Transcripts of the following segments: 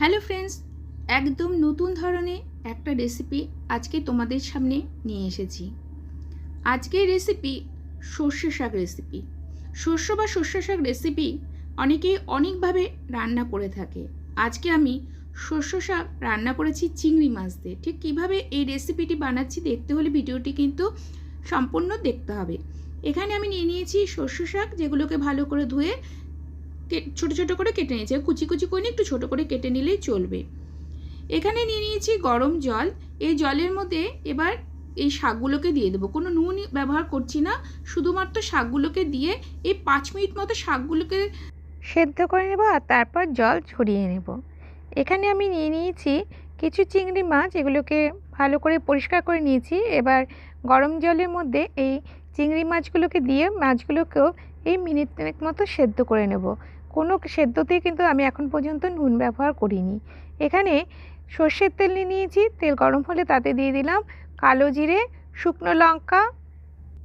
Hello friends, একদম নতুন ধরনের একটা রেসিপি আজকে তোমাদের সামনে নিয়ে এসেছি। আজকের রেসিপি সর্ষে শাক রেসিপি শস্য বা সর্ষে শাক রেসিপি অনেকেই অনেকভাবে রান্না করে থাকে। আজকে আমি শস্য শাক রান্না করেছি চিংড়ি মাছ দিয়ে। ঠিক কীভাবে এই রেসিপিটি বানাচ্ছি দেখতে হলে ভিডিওটি কিন্তু সম্পূর্ণ দেখতে হবে। এখানে আমি নিয়ে নিয়েছি শস্য শাক যেগুলোকে ভালো করে ধুয়ে ছোট ছোট করে কেটে নিয়েছি। কুচি কুচি করে একটু ছোট করে কেটে নিলেই চলবে। এখানে নিয়ে নিয়েছি গরম জল। এই জলের মধ্যে এবার এই শাকগুলোকে দিয়ে দেবো। কোনো নুন ব্যবহার করছি না। শুধুমাত্র শাকগুলোকে দিয়ে এই পাঁচ মিনিট মতো শাকগুলোকে সেদ্ধ করে নেব আর তারপর জল ছড়িয়ে নেব। এখানে আমি নিয়ে নিয়েছি কিছু চিংড়ি মাছ। এগুলোকে ভালো করে পরিষ্কার করে নিয়েছি। এবার গরম জলের মধ্যে এই চিংড়ি মাছগুলোকে দিয়ে মাছগুলোকেও এই মিনিট মতো সেদ্ধ করে নেব। কোনো সেদ্ধতেই কিন্তু আমি এখন পর্যন্ত নুন ব্যবহার করিনি। এখানে সর্ষের তেল নিয়ে নিয়েছি, তেল গরম হলে তাতে দিয়ে দিলাম কালো জিরে, শুকনো লঙ্কা,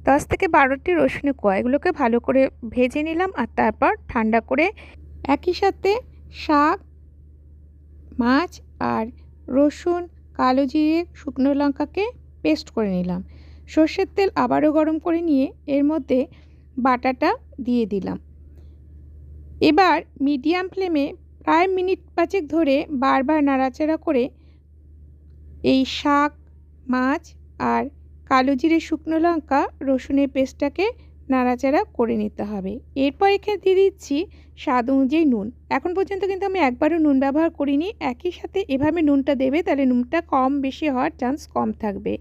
দশ থেকে বারোটি রসুনের কোয়া। এগুলোকে ভালো করে ভেজে নিলাম আর তারপর ঠান্ডা করে একই সাথে শাক, মাছ আর রসুন, কালো জিরে, শুকনো লঙ্কাকে পেস্ট করে নিলাম। সর্ষের তেল আবারও গরম করে নিয়ে এর মধ্যে বাটাটা দিয়ে দিলাম। এবার মিডিয়াম ফ্লেমে প্রায় মিনিট পাঁচেক ধরে বারবার নাড়াচাড়া করে এই শাক, মাছ আর কালো জিরে শুকনো লঙ্কা, রসুনের পেস্টটাকে নাড়াচাড়া করে নিতে হবে। এরপর এখানে দিয়ে দিচ্ছি স্বাদ অনুযায়ী নুন। এখন পর্যন্ত কিন্তু আমি একবারও নুন ব্যবহার করিনি। একই সাথে এভাবে নুনটা দেবে তাহলে নুনটা কম বেশি হওয়ার চান্স কম থাকবে।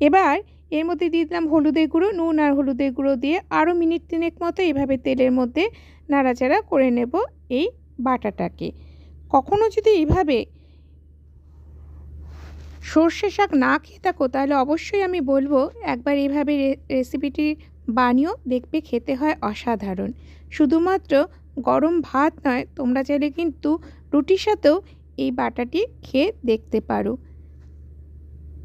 এবার এর মধ্যে দিয়ে দিলাম হলুদের গুঁড়ো, নুন আর হলুদের গুঁড়ো দিয়ে আরও মিনিট তিনেক মতো এভাবে তেলের মধ্যে নাড়াচাড়া করে নেব এই বাটাটাকে। কখনও যদি এইভাবে সর্ষে শাক না খেয়ে থাকো, তাহলে অবশ্যই আমি বলব একবার এইভাবে রেসিপিটি বানিয়েও দেখবে খেতে হয় অসাধারণ। শুধুমাত্র গরম ভাত নয়, তোমরা চাইলে কিন্তু রুটির সাথেও এই বাটাটি খেয়ে দেখতে পারো।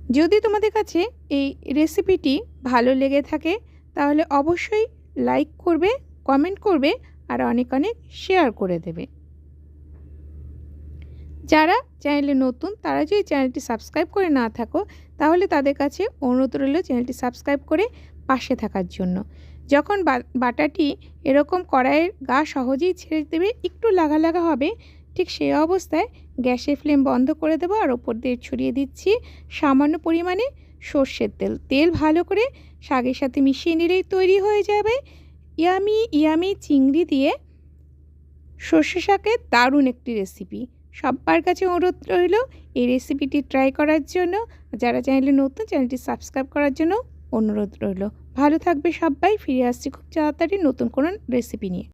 যদি তোমাদের কাছে এই রেসিপিটি ভালো লেগে থাকে, তাহলে অবশ্যই লাইক করবে কমেন্ট করবে আর অনেক অনেক শেয়ার করে দেবে। যারা চ্যানেলে নতুন, তারা যদি চ্যানেলটি সাবস্ক্রাইব করে না থাকো, তাহলে তাদের কাছে অনুরোধ রইল চ্যানেলটি সাবস্ক্রাইব করে পাশে থাকার জন্য। যখন বাটাটি এরকম কড়াইয়ের গা সহজেই ছেড়ে দেবে, একটু লাগা লাগা হবে ঠিক সেই অবস্থায় গ্যাসের ফ্লেম বন্ধ করে দেবো আর ওপর দিয়ে ছড়িয়ে দিচ্ছি সামান্য পরিমাণে সর্ষের তেল। তেল ভালো করে শাকের সাথে মিশিয়ে নিলেই তৈরি হয়ে যাবে। ইয়ামি ইয়ামি চিংড়ি দিয়ে সর্ষে শাকের দারুণ একটি রেসিপি। সবার কাছে অনুরোধ রইল এই রেসিপিটি ট্রাই করার জন্য। যারা চ্যানেলে নতুন, চ্যানেলটি সাবস্ক্রাইব করার জন্য অনুরোধ রইল। ভালো থাকবে সবাই ফিরে আসছি খুব তাড়াতাড়ি নতুন কোনো রেসিপি নিয়ে।